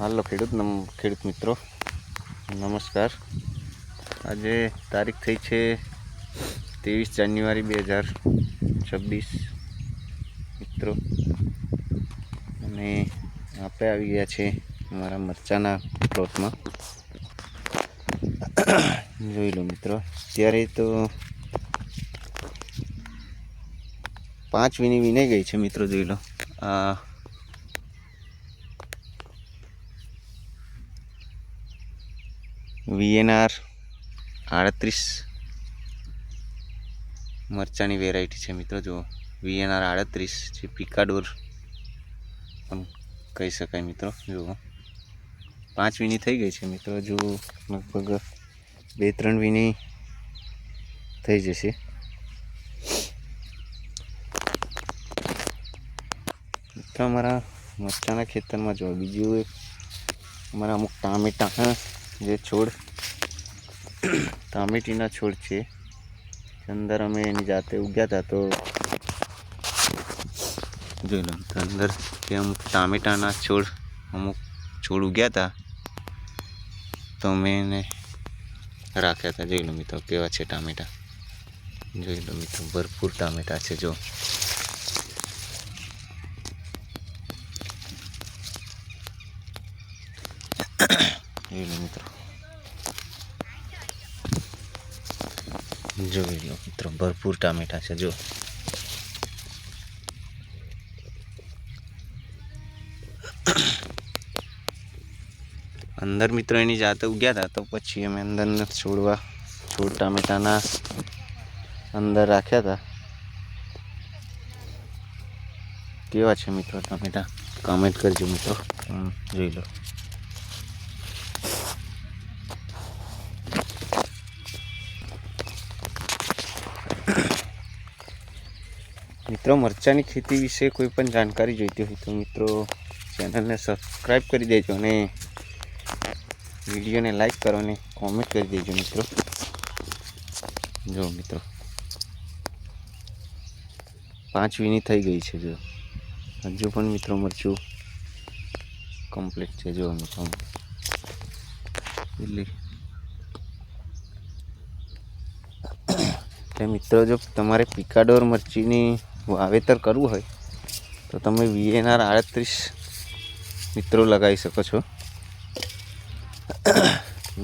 હાલો ખેડૂત, નમ, ખેડૂત મિત્રો, નમસ્કાર. આજે તારીખ થઈ છે ત્રેવીસ જાન્યુઆરી બે હજાર છવ્વીસ, મિત્રો. અને આપણે આવી ગયા છે અમારા મરચાના પ્લોટમાં જોઈ લો મિત્રો ત્યારે તો પાંચ વીની વીને ગઈ છે મિત્રો, જોઈ લો. આ વીએનઆર આડત્રીસ મરચાની વેરાયટી છે મિત્રો. જુઓ વીએનઆર આડત્રીસ જે પિકાડોર પણ કહી શકાય મિત્રો. જુઓ પાંચ વીની થઈ ગઈ છે મિત્રો. જો લગભગ બે ત્રણ વીની થઈ જશે. મિત્રો અમારા મરચાના ખેતરમાં જો બીજું એક અમારા અમુક ટામેટા જે છોડ ટામેટીના છોડ છે અંદર અમે એની જાતે ઉગ્યા હતા તો જોઈ લો અંદર કે અમુક ટામેટાના છોડ, અમુક છોડ ઉગ્યા હતા તો મેં એને રાખ્યા હતા જોઈ લો મિત્રો કેવા છે ટામેટા જોઈ લો મિત્રો, ભરપૂર ટામેટા છે, જો. જોઈ લો મિત્રો. જોઈ લો મિત્રો, ભરપૂર ટામેટા છે જો અંદર મિત્રો એની જાતે ઉગ્યા હતા તો પછી અમે અંદર છોડવા, છોડ ટામેટાના અંદર રાખ્યા હતા કેવા છે મિત્રો ટામેટા? કમેન્ટ કરજો મિત્રો. જોઈ લો. મિત્રો, મરચાંની ખેતી વિશે કોઈ પણ જાણકારી જોઈતી હોય તો મિત્રો ચેનલને સબસ્ક્રાઈબ કરી દેજો અને વિડીયોને લાઈક કરો અને કોમેન્ટ કરી દેજો મિત્રો. જો મિત્રો, પાંચ વીની થઈ ગઈ છે જો. હજુ પણ મિત્રો મરચું કમ્પ્લીટ છે જો મિત્રો. એટલે મિત્રો જો તમારે પિકાડોર મરચીની વાવેતર કરવું હોય, તો તમે વીએનઆર આડત્રીસ મિત્રો લગાવી શકો છો.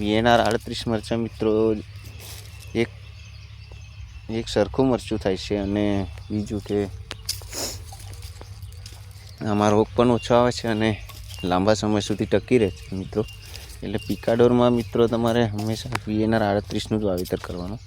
વીએનઆર આડત્રીસ મરચાં મિત્રો, એક એક સરખું મરચું થાય છે અને બીજું કે આમાં રોગ પણ ઓછો આવે છે અને લાંબા સમય સુધી ટકી રહે છે મિત્રો. એટલે પિકાડોરમાં મિત્રો તમારે હંમેશા વીએનઆર આડત્રીસનું જ વાવેતર કરવાનું.